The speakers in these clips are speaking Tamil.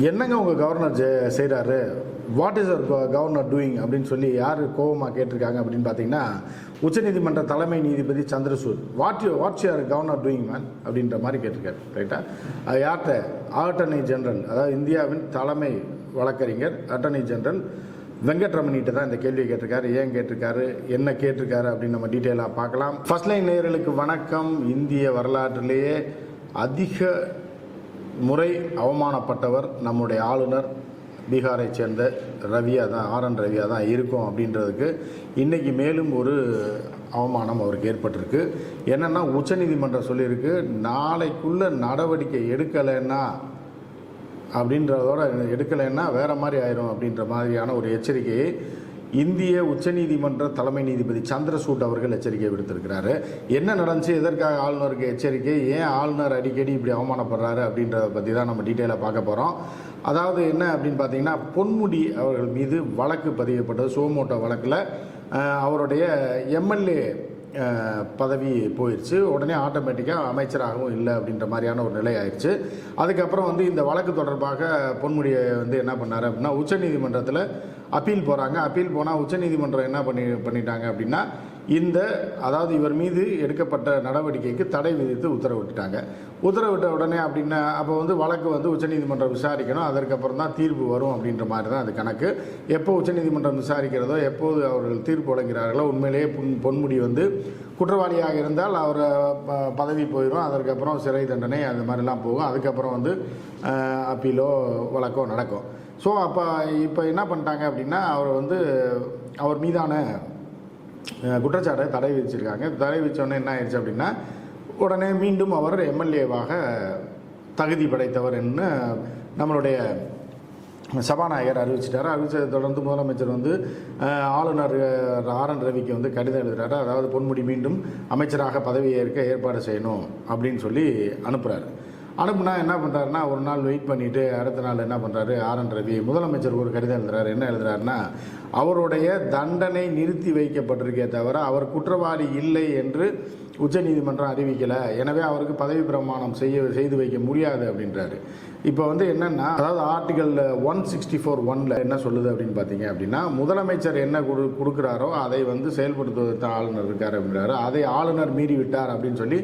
என்னங்க உங்கள் கவர்னர் ஜெ- செய்கிறாரு what is our governor doing அப்படின்னு சொல்லி யார் கோவமாக கேட்டிருக்காங்க அப்படின்னு பார்த்தீங்கன்னா உச்சநீதிமன்ற தலைமை நீதிபதி Chandrachud. What you what's you are governor doing man அப்படின்ற மாதிரி கேட்டிருக்காரு ரைட்டா யார்கிட்ட? ஆட்டர்னி ஜெனரல் அதாவது இந்தியாவின் தலைமை வழக்கறிஞர் அட்டர்னி ஜெனரல் வெங்கட்ரமணிகிட்ட தான் இந்த கேள்வியை கேட்டிருக்காரு. ஏன் கேட்டிருக்காரு? என்ன கேட்டிருக்காரு? அப்படின்னு நம்ம டீட்டெயிலாக பார்க்கலாம். ஃபர்ஸ்ட் லைன் நேயர்களுக்கு வணக்கம். இந்திய வரலாற்றிலேயே அதிக முறை அவமானப்பட்டவர் நம்முடைய ஆளுநர் பீகாரை சேர்ந்த ரவியா தான் ஆர் என் ரவியா தான் இருக்கும் அப்படின்றதுக்கு இன்றைக்கி மேலும் ஒரு அவமானம் அவருக்கு ஏற்பட்டிருக்கு. என்னென்னா உச்சநீதிமன்றம் சொல்லியிருக்கு நாளைக்குள்ளே நடவடிக்கை எடுக்கலைன்னா அப்படின்றதோட எடுக்கலைன்னா வேறு மாதிரி ஆயிரும் அப்படின்ற மாதிரியான ஒரு எச்சரிக்கையை இந்திய உச்சநீதிமன்ற தலைமை நீதிபதி சந்திரசூட் அவர்கள் எச்சரிக்கை விடுத்திருக்கிறாரு. என்ன நடந்துச்சு? எதற்காக ஆளுநருக்கு எச்சரிக்கை? ஏன் ஆளுநர் அடிக்கடி இப்படி அவமானப்படுறாரு அப்படின்றத பற்றி தான் நம்ம டீட்டெயிலாக பார்க்க போகிறோம் அதாவது என்ன அப்படின்னு பார்த்தீங்கன்னா பொன்முடி அவர்கள் மீது வழக்கு பதியப்பட்டது சோமோட்டோ வழக்கில். அவருடைய எம்எல்ஏ பதவி போயிடுச்சு உடனே ஆட்டோமேட்டிக்காக அமைச்சராகவும் இல்லை அப்படின்ற மாதிரியான ஒரு நிலை ஆயிடுச்சு அதுக்கப்புறம் வந்து இந்த வழக்கு தொடர்பாக பொன்முடியை வந்து என்ன பண்ணார் அப்படின்னா உச்சநீதிமன்றத்தில் அப்பீல் போகிறாங்க அப்பீல் போனால் உச்சநீதிமன்றம் என்ன பண்ணி பண்ணிட்டாங்க அப்படின்னா இந்த அதாவது இவர் மீது எடுக்கப்பட்ட நடவடிக்கைக்கு தடை விதித்து உத்தரவிட்டுட்டாங்க உத்தரவிட்ட உடனே அப்படின்னா அப்போ வந்து வழக்கு வந்து உச்சநீதிமன்றம் விசாரிக்கணும். அதற்கப்புறம் தான் தீர்ப்பு வரும் அப்படின்ற மாதிரி தான் அது கணக்கு. எப்போ உச்சநீதிமன்றம் விசாரிக்கிறதோ எப்போது அவர்கள் தீர்ப்பு வழங்குகிறார்களோ உண்மையிலேயே பொன் பொன்முடி வந்து குற்றவாளியாக இருந்தால் அவர் ப- பதவி போயிடும் அதற்கப்புறம் சிறை தண்டனை அந்த மாதிரிலாம் போகும். அதுக்கப்புறம் வந்து அப்பீலோ வழக்கோ நடக்கும். ஸோ அப்போ இப்போ என்ன பண்ணிட்டாங்க அப்படின்னா அவர் வந்து அவர் மீதான குற்றச்சாட்டை தடை விதிச்சிருக்காங்க. தடை விதித்தோடனே என்ன ஆயிடுச்சு அப்படின்னா உடனே மீண்டும் அவர் எம்எல்ஏவாக தகுதி படைத்தவர் என்று நம்மளுடைய சபாநாயகர் அறிவிச்சிட்டார். அறிவித்ததை தொடர்ந்து முதலமைச்சர் வந்து ஆளுநர் ஆர் என் ரவிக்கு வந்து கடிதம் எழுதுகிறாரு அதாவது பொன்முடி மீண்டும் அமைச்சராக பதவியேற்க ஏற்பாடு செய்யணும் அப்படின்னு சொல்லி அனுப்புகிறாரு அனுப்புனா என்ன பண்ணுறாருன்னா ஒரு நாள் வெயிட் பண்ணிவிட்டு அடுத்த நாள் என்ன பண்ணுறாரு ஆர் என் ரவி முதலமைச்சர் ஒரு கடிதம் எழுதுறாரு. என்ன எழுதுறாருன்னா அவருடைய தண்டனை நிறுத்தி வைக்கப்பட்டிருக்கே தவிர அவர் குற்றவாளி இல்லை என்று உச்சநீதிமன்றம் அறிவிக்கலை. எனவே அவருக்கு பதவி பிரமாணம் செய்ய செய்து வைக்க முடியாது அப்படின்றாரு. இப்போ வந்து என்னன்னா அதாவது ஆர்டிகல் ஒன் சிக்ஸ்டி ஃபோர் ஒன்ல என்ன சொல்லுது அப்படின்னு பார்த்தீங்க அப்படின்னா முதலமைச்சர் என்ன கொடு கொடுக்குறாரோ அதை வந்து செயல்படுத்துவதற்கு ஆளுநர் இருக்கார் அப்படின்றாரு. அதை ஆளுநர் மீறி விட்டார் அப்படின்னு சொல்லி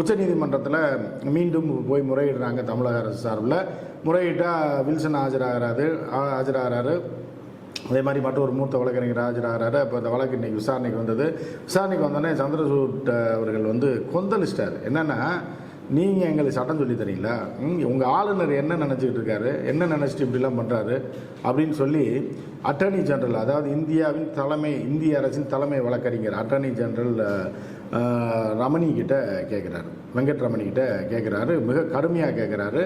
உச்சநீதிமன்றத்தில் மீண்டும் போய் முறையிடுறாங்க தமிழக அரசு சார்பில். முறையிட்டால் வில்சன் ஆஜராகிறாரு ஆஜராகிறாரு. அதே மாதிரி மற்றொரு ஒரு மூத்த வழக்கறிஞர் ஆஜராகிறாரு. அப்போ இந்த வழக்கு இன்னைக்கு விசாரணைக்கு வந்தது. விசாரணைக்கு வந்தோடனே சந்திரசூட் அவர்கள் வந்து கொந்தளிச்சிட்டார். என்னென்னா நீங்கள் எங்களுக்கு சட்டம் சொல்லி தரீங்களா? உங்கள் ஆளுநர் என்ன நினச்சிக்கிட்டு இருக்காரு? என்ன நினச்சிட்டு இப்படிலாம் பண்ணுறாரு அப்படின்னு சொல்லி அட்டர்னி ஜெனரல் அதாவது இந்தியாவின் தலைமை இந்திய அரசின் தலைமை வழக்கறிஞர் அட்டர்னி ஜெனரல் ரமணி கிட்ட கேட்குறாரு வெங்கட் ரமணி கிட்ட கேட்குறாரு மிக கடுமையாக கேட்குறாரு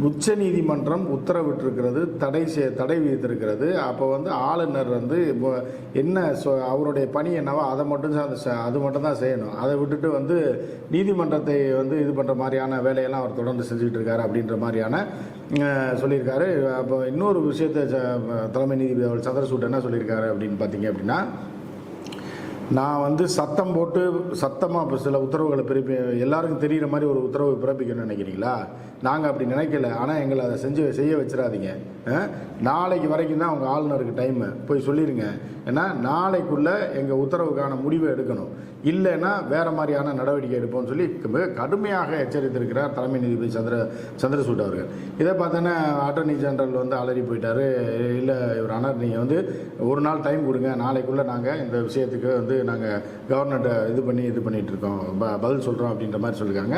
உச்ச நீதிமன்றம் உத்தரவிட்டிருக்கிறது தடை செய் தடை விதித்திருக்கிறது. அப்போ வந்து ஆளுநர் வந்து இப்போ என்ன சொ அவருடைய பணி என்னவோ அதை மட்டும் அது மட்டும் தான் செய்யணும். அதை விட்டுட்டு வந்து நீதிமன்றத்தை வந்து இது பண்ணுற மாதிரியான வேலையெல்லாம் அவர் தொடர்ந்து செஞ்சுக்கிட்டு இருக்காரு அப்படின்ற மாதிரியான சொல்லியிருக்காரு. அப்போ இன்னொரு விஷயத்தை ச- தலைமை நீதிபதி அவர் சந்திரசூட் என்ன சொல்லியிருக்காரு அப்படின்னு பார்த்தீங்க அப்படின்னா நான் வந்து சத்தம் போட்டு சத்தமாக இப்போ சில உத்தரவுகளை பிறப்பி எல்லாருக்கும் தெரிகிற மாதிரி ஒரு உத்தரவு பிறப்பிக்கணும்னு நினைக்கிறீங்களா? நாங்கள் அப்படி நினைக்கல. ஆனால் எங்களை அதை செஞ்சு செய்ய வச்சிடாதீங்க. நாளைக்கு வரைக்கும் தான் உங்கள் ஆளுநருக்கு டைமு போய் சொல்லிடுங்க ஏன்னா நாளைக்குள்ளே எங்கள் உத்தரவுக்கான முடிவை எடுக்கணும். இல்லைன்னா வேறு மாதிரியான நடவடிக்கை எடுப்போம்னு சொல்லி மிக கடுமையாக எச்சரித்திருக்கிறார் தலைமை நீதிபதி சந்திர சந்திரசூட் அவர்கள். இதை பார்த்தோன்னா அட்டர்னி ஜெனரல் வந்து அலறி போயிட்டாரு. இல்லை இவர் ஆனால் நீங்கள் வந்து ஒரு நாள் டைம் கொடுங்க. நாளைக்குள்ளே நாங்கள் இந்த விஷயத்துக்கு வந்து நாங்கள் கவர்னர்கிட்ட இது பண்ணி இது பண்ணிகிட்ருக்கோம் இருக்கோம். ப- பதில் சொல்கிறோம் அப்படின்ற மாதிரி சொல்லியிருக்காங்க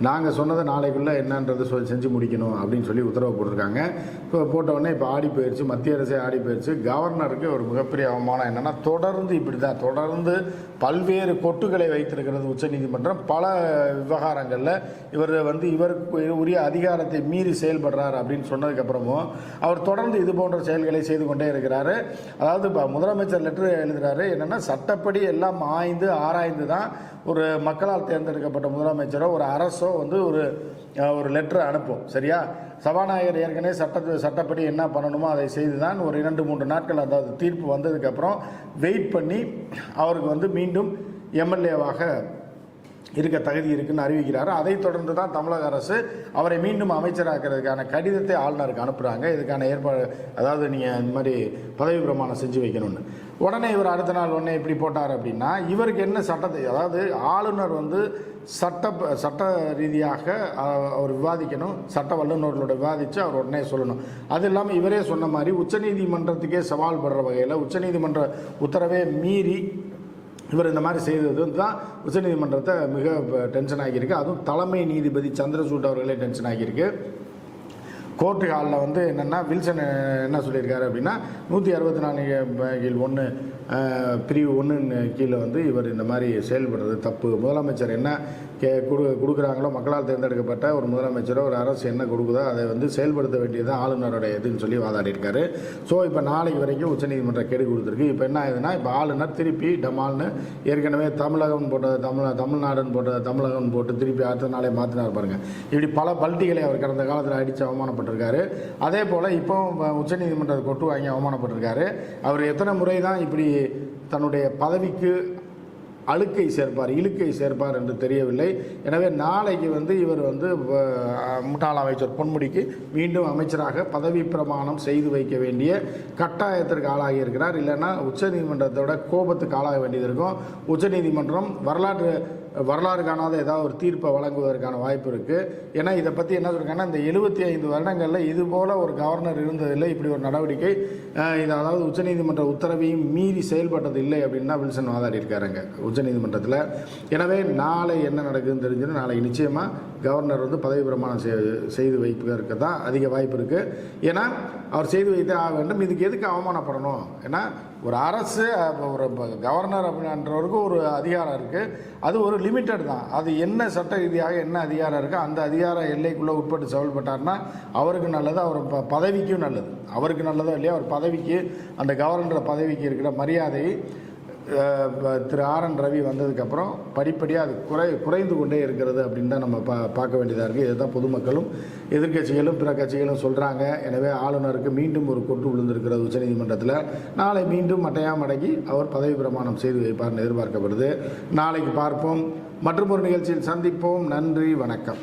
நாங்கள் சொன்னதை நாளைக்குள்ளே என்னன்றதை சொல்லி செஞ்சு முடிக்கணும் அப்படின்னு சொல்லி உத்தரவு போட்டிருக்காங்க. இப்போ போட்டவுடனே இப்போ ஆடி போயிடுச்சு மத்திய அரசே ஆடி போயிடுச்சு கவர்னருக்கு ஒரு மிகப்பெரிய அவமானம் என்னென்னா தொடர்ந்து இப்படி தான் தொடர்ந்து பல்வேறு கொட்டுகளை வைத்திருக்கிறது உச்சநீதிமன்றம் பல விவகாரங்களில் இவர் வந்து இவருக்கு உரிய அதிகாரத்தை மீறி செயல்படுறார் அப்படின்னு சொன்னதுக்கப்புறமும் அவர் தொடர்ந்து இது போன்ற செயல்களை செய்து கொண்டே இருக்கிறாரு. அதாவது முதலமைச்சர் லெட்டர் எழுதுகிறாரு என்னென்னா சட்டப்படி எல்லாம் ஆய்ந்து ஆராய்ந்து தான் ஒரு மக்களால் தேர்ந்தெடுக்கப்பட்ட முதலமைச்சரோ ஒரு அரசோ வந்து ஒரு ஒரு லெட்டர் அனுப்பும். சரியா? சபாநாயகர் ஏற்கனவே சட்ட சட்டப்படி என்ன பண்ணணுமோ அதை செய்து தான் ஒரு இரண்டு மூன்று நாட்கள் அதாவது தீர்ப்பு வந்ததுக்கப்புறம் வெயிட் பண்ணி அவருக்கு வந்து மீண்டும் எம்எல்ஏவாக இருக்க தகுதி இருக்குன்னு அறிவிக்கிறாரு. அதைத் தொடர்ந்து தான் தமிழக அரசு அவரை மீண்டும் அமைச்சராக்கிறதுக்கான கடிதத்தை ஆளுநருக்கு அனுப்புகிறாங்க இதுக்கான ஏற்பாடு அதாவது நீங்கள் இந்த மாதிரி பதவி பிரமாணம் செஞ்சு வைக்கணும்னு. உடனே இவர் அடுத்த நாள் உடனே இப்படி போட்டார் அப்படின்னா இவருக்கு என்ன சட்டத்தை அதாவது ஆளுநர் வந்து சட்ட சட்ட ரீதியாக அவர் விவாதிக்கணும் சட்ட வல்லுநர்களோட விவாதித்து அவர் உடனே சொல்லணும். அது இல்லாமல் இவரே சொன்ன மாதிரி உச்சநீதிமன்றத்துக்கே சவால் படுற வகையில் உச்சநீதிமன்ற உத்தரவை மீறி இவர் இந்த மாதிரி செய்தது வந்து தான் உச்சநீதிமன்றத்தை மிக டென்ஷன் ஆகியிருக்கு. அதுவும் தலைமை நீதிபதி சந்திரசூட் அவர்களே டென்ஷன் ஆகியிருக்கு. கோர்ட்டு ஹாலில் வந்து என்னென்னா வில்சன் என்ன சொல்லியிருக்காரு அப்படின்னா நூற்றி அறுபத்தி நாலு கீழ் ஒன்று பிரிவு ஒன்று கீழே வந்து இவர் இந்த மாதிரி செயல்படுறது தப்பு. முதலமைச்சர் என்ன கே கொடு கொடுக்குறாங்களோ மக்களால் தேர்ந்தெடுக்கப்பட்ட ஒரு முதலமைச்சரோ ஒரு அரசு என்ன கொடுக்குதோ அதை வந்து செயல்படுத்த வேண்டியது ஆளுநருடைய இதுன்னு சொல்லி வாதாடிருக்காரு ஸோ இப்போ நாளைக்கு வரைக்கும் உச்சநீதிமன்றம் கெடு கொடுத்துருக்கு. இப்போ என்ன ஆகுதுன்னா இப்போ ஆளுநர் திருப்பி டமால்னு ஏற்கனவே தமிழகம் போட்ட தமிழ் தமிழ்நாடுன்னு போட்ட தமிழகம் போட்டு திருப்பி அடுத்த நாளே மாற்றினார் பாருங்க. இப்படி பல பல்ட்டிகளை அவர் கடந்த காலத்தில் அடித்து அவமானப்பட்டிருக்காரு அதே போல் இப்போ உச்சநீதிமன்றத்தை கொட்டு வாங்கி அவமானப்பட்டிருக்காரு. அவர் எத்தனை முறை தான் இப்படி தன்னுடைய பதவிக்கு அழுக்கை சேர்ப்பார் இழுக்கை சேர்ப்பார் என்று தெரியவில்லை. எனவே நாளைக்கு வந்து இவர் வந்து முட்டாள அமைச்சர் பொன்முடிக்கு மீண்டும் அமைச்சராக பதவி பிரமாணம் செய்து வைக்க வேண்டிய கட்டாயத்திற்கு ஆளாகி இருக்கிறார். இல்லைன்னா உச்சநீதிமன்றத்தோட கோபத்துக்கு ஆளாக வேண்டியது இருக்கும். உச்சநீதிமன்றம் வரலாற்று வரலாறு காணாத ஏதாவது ஒரு தீர்ப்பை வழங்குவதற்கான வாய்ப்பு இருக்குது ஏன்னா இதை பற்றி என்ன சொல்கிறாங்கன்னா இந்த எழுபத்தி ஐந்து வருடங்களில் இது போல் ஒரு கவர்னர் இருந்ததில்லை இப்படி ஒரு நடவடிக்கை. இது அதாவது உச்சநீதிமன்ற உத்தரவையும் மீறி செயல்பட்டது இல்லை அப்படின்னு தான் வில்சன் வாதாடி இருக்காருங்க உச்சநீதிமன்றத்தில். எனவே நாளை என்ன நடக்குதுன்னு தெரிஞ்சுன்னு நாளை நிச்சயமாக கவர்னர் வந்து பதவி பிரமாணம் செய்து வைப்பதற்கு தான் அதிக வாய்ப்பு இருக்குது ஏன்னா அவர் செய்து வைத்தே ஆக வேண்டும். இதுக்கு எதுக்கு அவமானப்படணும்? ஏன்னா ஒரு அரசு ஒரு கவர்னர் அப்படின்றவருக்கு ஒரு அதிகாரம் இருக்குது அது ஒரு லிமிட்டட் தான். அது என்ன சட்ட ரீதியாக என்ன அதிகாரம் இருக்குது அந்த அதிகார எல்லைக்குள்ளே உட்பட்டு செயல்பட்டார்னா அவருக்கு நல்லது அவர் ப- பதவிக்கும் நல்லது. அவருக்கு நல்லதோ இல்லையா அவர் பதவிக்கு அந்த கவர்னர் பதவிக்கு இருக்கிற மரியாதை திரு ஆர் என் ரவி வந்ததுக்கப்புறம் படிப்படியாக அது குறை குறைந்து கொண்டே இருக்கிறது அப்படின்னு தான் நம்ம பா பார்க்க வேண்டியதாக இருக்குது இதுதான் பொதுமக்களும் எதிர்க்கட்சிகளும் பிற கட்சிகளும் சொல்கிறாங்க எனவே ஆளுநருக்கு மீண்டும் ஒரு கொட்டு விழுந்திருக்கிறது உச்சநீதிமன்றத்தில். நாளை மீண்டும் மட்டையாக மடங்கி அவர் பதவி பிரமாணம் செய்து வைப்பார்னு எதிர்பார்க்கப்படுது. நாளைக்கு பார்ப்போம். மற்றும் ஒரு நிகழ்ச்சியில் சந்திப்போம். நன்றி. வணக்கம்.